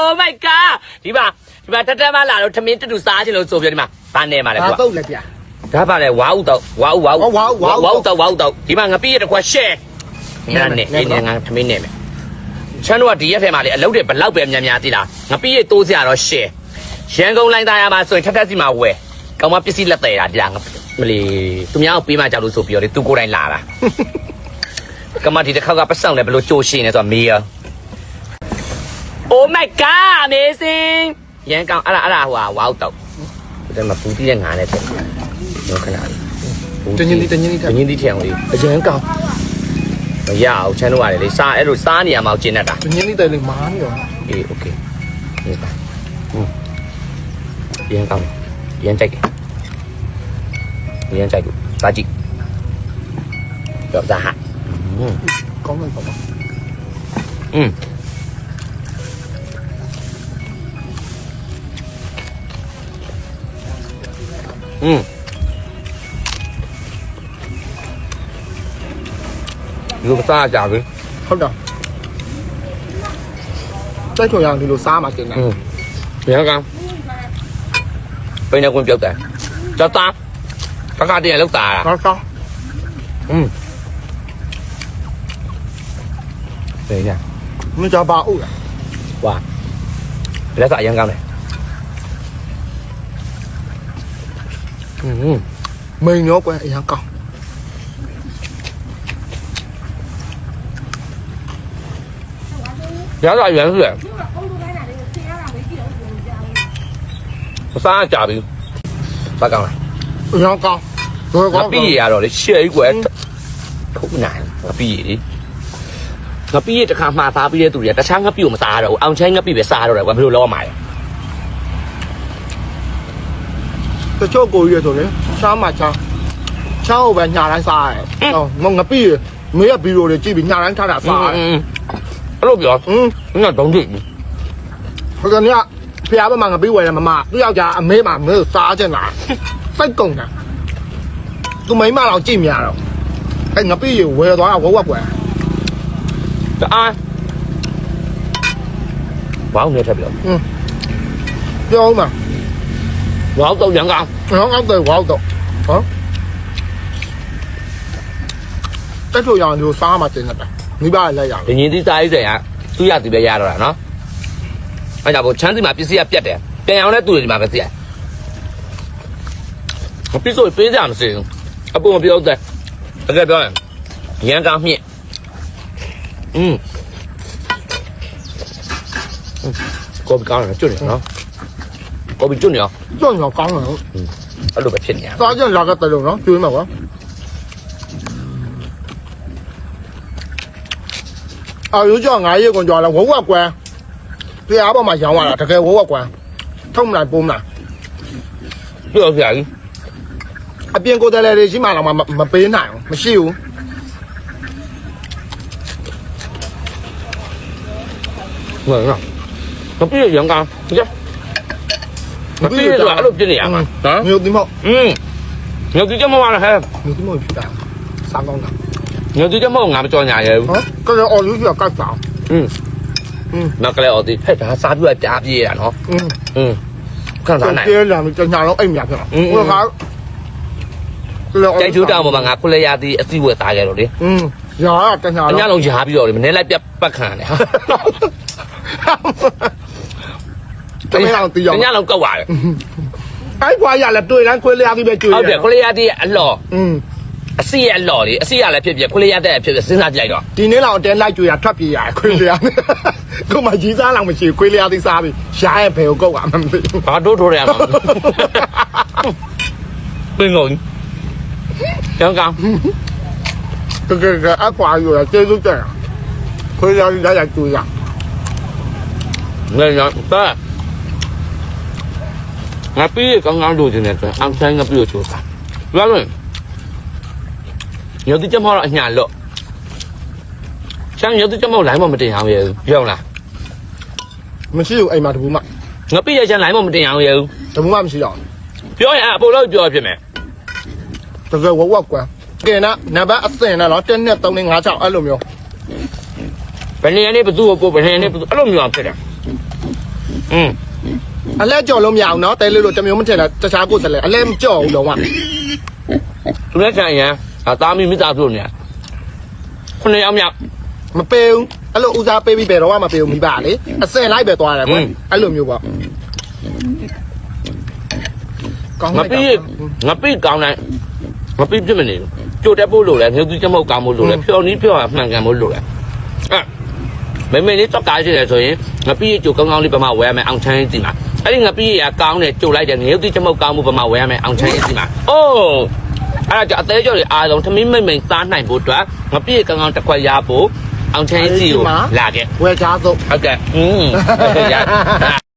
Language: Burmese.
Oh my god ဒီမှာဒီမှာတက်တက်မလာတော့ထမင်းတူတူစားချင်လို့ဆိုပြဒီမှာဘာနေမှာလဲဒါကွာတော့လက်ပြဒါပါလေဝါဥတော့ဝါဥဝါဥဝါဥဝါဥဝါဥတော့ဝါဥတော့ဒီမှာငပိရတဲ့ကွာရှယ်နဲနဲမယ်နဲ့နဲအေးမယ်နေငါထမင်းနေမယ်ချမ်းတို့ကဒီရက်ထဲမှာလေအလုပ်တွေဘလောက်ပဲများများသိလားငပိရတိုးစရာတော့ရှယ်ရန်ကုန်လိုင်းသားရမှာဆိုရင်ထက်ထက်စီမှာဝယ်ကောင်မပစ္စည်းလက်သေးတာဒီလားငါမလီသူများကိုပေးမှကြောက်လို့ဆိုပြီးတော့လေသူကိုယ်တိုင်လာတာကမဒီတစ်ခေါက်ကပတ်ဆောင်လဲဘလို့ကြိုးရှင်နေဆိုတော့မေးရ Oh my god amazing ရန်ကောင်အဲ့ဒါအဲ့ဒါဟိုဟာဝေါတော့ဒီထဲမှာပူတီးတဲ့ငါနဲ့တက်တော့ခဏလေးတညင်းလေးတညင်းလေးတညင်းလေးထအောင်လေးအရန်ကောင်မရအောင်ချမ်းလို့ရတယ်လေစားအဲ့လိုစားနေရမှာကိုကျင်တတ်တာတညင်းလေးတယ်လေးမားနေရောအေး okay ဒီပါဟုတ်ရန်ကောင်ရန်ကြိုက်တယ်ရန်ကြိုက်ကိုစားကြည့်တော့စားဟာကောင်းလိုက်ပါပါอืม ừ. luộc xa chả cái không đâu. Tới chỗ nhà thì luộc xa mà chuyện này. Ừ. nhớ không bây giờ con chịu tệ cho ta các ca đi này lúc tà à? Nó sao ừ. Để nha. Mình cho ba ui wow lá dạ dân cao này. မိန်ရောကွယ်အရင်ကောင်းရတာ原是မစားကြပြီစားကောင်းလားအရင်ကောင်းဘယ်ငါကောင်းပြီးရတော့လေရှယ်ကြီးကွယ်ခုနိုင်ငါပြီးရငါပြီးရတခါမှားသားပြီးတဲ့သူတွေကတခြားငါပြီးကိုမစားရတော့ဘူးအောင်ချိုင်းငါပြီးပဲစားရတော့တယ်ကွာဘယ်လိုလုပ်ရမှာလဲ တချို့ကိုကြီးရဆိုလေချားမှချားချားကိုပဲညာတိုင်းစားရတယ်ဟောငငပိမေးရဘီရိုတွေကြည့်ပြီးညာတိုင်းထားတာစားရတယ်အဲ့လိုပြောอืมငါတော့ကြည့်ဟိုကနေ့ဖျားဘက်မှာငပိဝယ်ရမမသူ့ယောက်ျားအမေးမှာမင်းစားချင်လားစိတ်ကုန်တာသူမိမတော့ကြည့်မြတော့အဲ့ငပိရဝယ်သွားဝက်ဝက်ကွယ်တအားဘောင်းနေထပ်ပြောပြောဦးမှာ ဘောင်းတော့ရန်ကောင်ဟောအောက်တယ်ဝေါက်တော့ဟောတက်ထုတ်ရအောင်ဒီလိုစားမှတင်နေတာမိဘလည်းရအောင်ဒင်းကြီးစားရေးစင်ကသူ့ရသူပဲရတော့တာနော်အဲ့ဒါကိုချမ်းစီမှာပစ္စည်းကပြတ်တယ်ပြန်အောင်လဲသူ့ဒီမှာပဲစီရမပစ္စည်းပေးကြမစင်အပေါ်မပြောတဲ့တကယ်ပြောရင်ရန်ကောင်မြင့်อืมကိုဘီကောင်းတယ်ကျွတ်နေနော်ကိုဘီကျွတ်နေရောကြောက်ရောကောင်းတယ်အဲ့ လိုပဲဖြစ်နေရစားကြလာကတယ်လို့နော်ကျွေးမှာကွာအာရိုးကြောင့်ငါရေးကွန်ကြော်လာဝဝက်ကွယ်ဖျားပေါ်မှာရောင်းလာတာတကယ်ဝဝက်ကွယ်ထုံမလိုက်ပုံးမလားပြောပြရင်အပြင်ကိုယ်တယ်လေရှိမှတော့မပေးနိုင်ဘူး မရှိဘူး ငါငါမပြည့်ရန်ကောင်ကြမပြည့်တော့အဲ့လိုဖြစ်နေရမှာနော် မျိုးတိမောက် อืมငါဒီကမဝါလားဟဲ့ မျိုးတိမောက်ဖြစ်တာစားကောင်းတာ ငါဒီကမငါမကြောညာရဲဘူး ဟောကဲအော်လူကြီးကကတ်စား อืม อืม နောက်ကလေးအော်ဒီဖက်ဒါစားပြပြပြေးရနော် อืม อืมခံစားနိုင် ကျဲလာပြီကျညာတော့အိမ်မြဖြစ်တော့ อืม ဟိုက ကြိုက်ချူတောင်ပေါ်မှာငါခုလေးရသည်အစီဝယ်သားခဲ့တော့လေ อืมရာကကျညာ အ တော့ ညာလုံးရားပြီးတော့လေမနေ့လိုက်ပြတ်ပတ်ခံတယ်ဟာ တမင်အောင်တီးအောင်အညာလုံးကောက်ပါတယ်အဲ့ကွာရလဲတွေ့လန်းခွေးလျားကြီးပဲကျွေးဟုတ်တယ်ခုလေးရသည်အလော်อืมအစီရဲ့အလော်လေအစီရလည်းဖြစ်ဖြစ်ခုလေးရတဲ့ဖြစ်ဖြစ်စဉ်းစားကြည့်လိုက်တော့ဒီနေ့လောက်အတဲလိုက်ကျွေးရထွက်ပြေးရခွေးလျားကိုမှကြီးစားလောက်မရှိခွေးလျားသိစားပြီရှားရဲ့ဘယ်ကိုကုတ်ကမှမသိဘူးဘာတို့ထိုးရမှာပင်ကုန်ရန်ကောင်ကကကအကွာရကျေးဇူးတင်ခွေးလျားကြီးလိုက်ကျွေးရငါရတာ ငါပေးရကောင်းကောင်းလိုချင်တဲ့အတွက်အောင်ဆိုင်ငါပြုတ်ချိုးစားပြောလို့ရုပ်တိချက်မောက်တော့အညာလော့ချမ်းရုပ်တိချက်မောက်လိုင်းမမတင်အောင်ရပြောင်းလားမရှိဘူးအိမ်မှာတပူမငါပေးရချမ်းလိုင်းမမတင်အောင်ရဘူးတပူမမရှိတော့ပြောရင်အပေါ်တော့ပြောဖြစ်မယ်တကယ်ဝဝကွာကဲနာနံပါတ်အစင်နော်1 2 3 4 5 6အဲ့လိုမျိုးဘယ်နေရာနေဘသူ့ကိုကိုဘယ်နေရာနေဘသူအဲ့လိုမျိုးအောင်ဖြစ်တယ်อืม အလဲကြော်လို့မရအောင်နော်တဲလေးလို့တမျိုးမထင်တာတခြားကိုစလဲအလဲမကြော်ဘူးလုံးဝသူလည်းခံရန်အသားမီမိသားစုနေခုနှစ်ယောက်မြောက်မပေးဘူးအဲ့လိုဦးစားပေးပြီးပဲတော့မပေးဘူးမိပါလေအစင်လိုက်ပဲသွားတယ်ကွဟွန်းအဲ့လိုမျိုးပေါ့ကောင်းငါပြီးငါပြီးကောင်းတယ်ငါပြီးပြစ်မနေဘူးကြိုတက်ဖို့လိုလဲမြို့သူချက်မဟုတ်ကောင်းဖို့လိုလဲဖြော်နီးဖြော်မှန်ကန်ဖို့လိုလဲအဲ့မမေလေးတော့ကားရှိတယ်ဆိုရင်ငါပြီးကြိုကောင်းကောင်းလေးပမာဝဲရမယ်အောင်ချမ်းစီမှာ အဲ့ဒီငါပြီးရကောင်းတယ်ကြိုလိုက်တယ်မြို့သူချက်မဟုတ်ကောင်းမှုပမာဝဲရမယ်အောင်ချမ်းစီမှာအိုးအဲ့ဒါကြအသေးကြော်တွေအားလုံးသမီးမိမ့်မိန်စားနိုင်ဖို့အတွက်ငါပြီးကောင်းကောင်းတစ်ခွက်ရဖို့အောင်ချမ်းစီကိုလာခဲ့ဝယ်ချားစုပ်ဟုတ်ကဲ့อืม